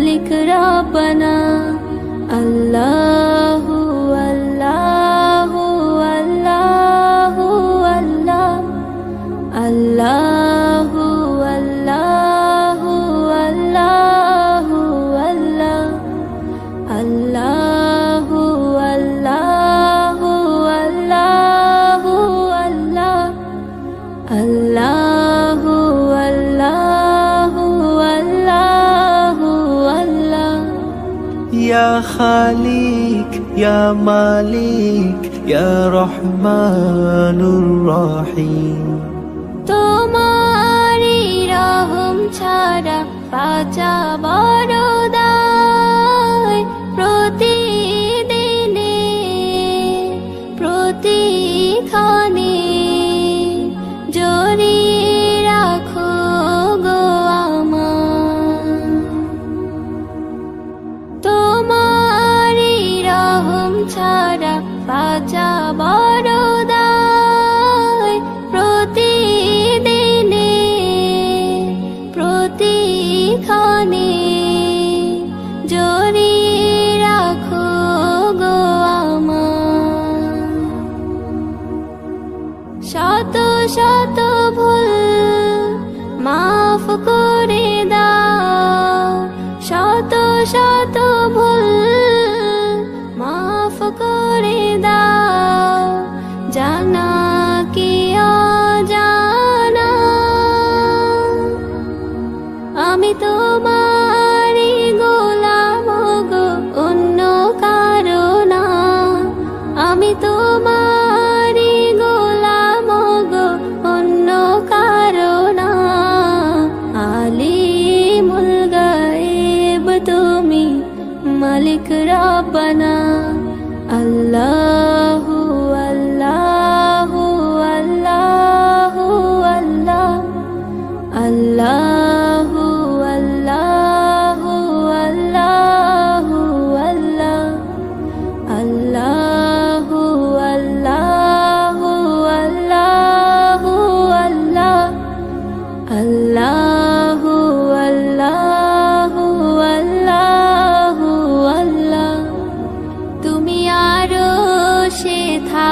মালিক রাব্বানা আল্লাহু ইয়া খালিক ইয়া মালিক ইয়া রহমানুর রহিম তোমার রহম ছাড়া বাঁচা বড় শত ভুল মাফ করে দাও। শত শত ভুল মাফ করে দাও। জানা কি অজানা? আমি তোমারি গোলাম আমি তোমারি মালিক রাব্বানা আল্লাহু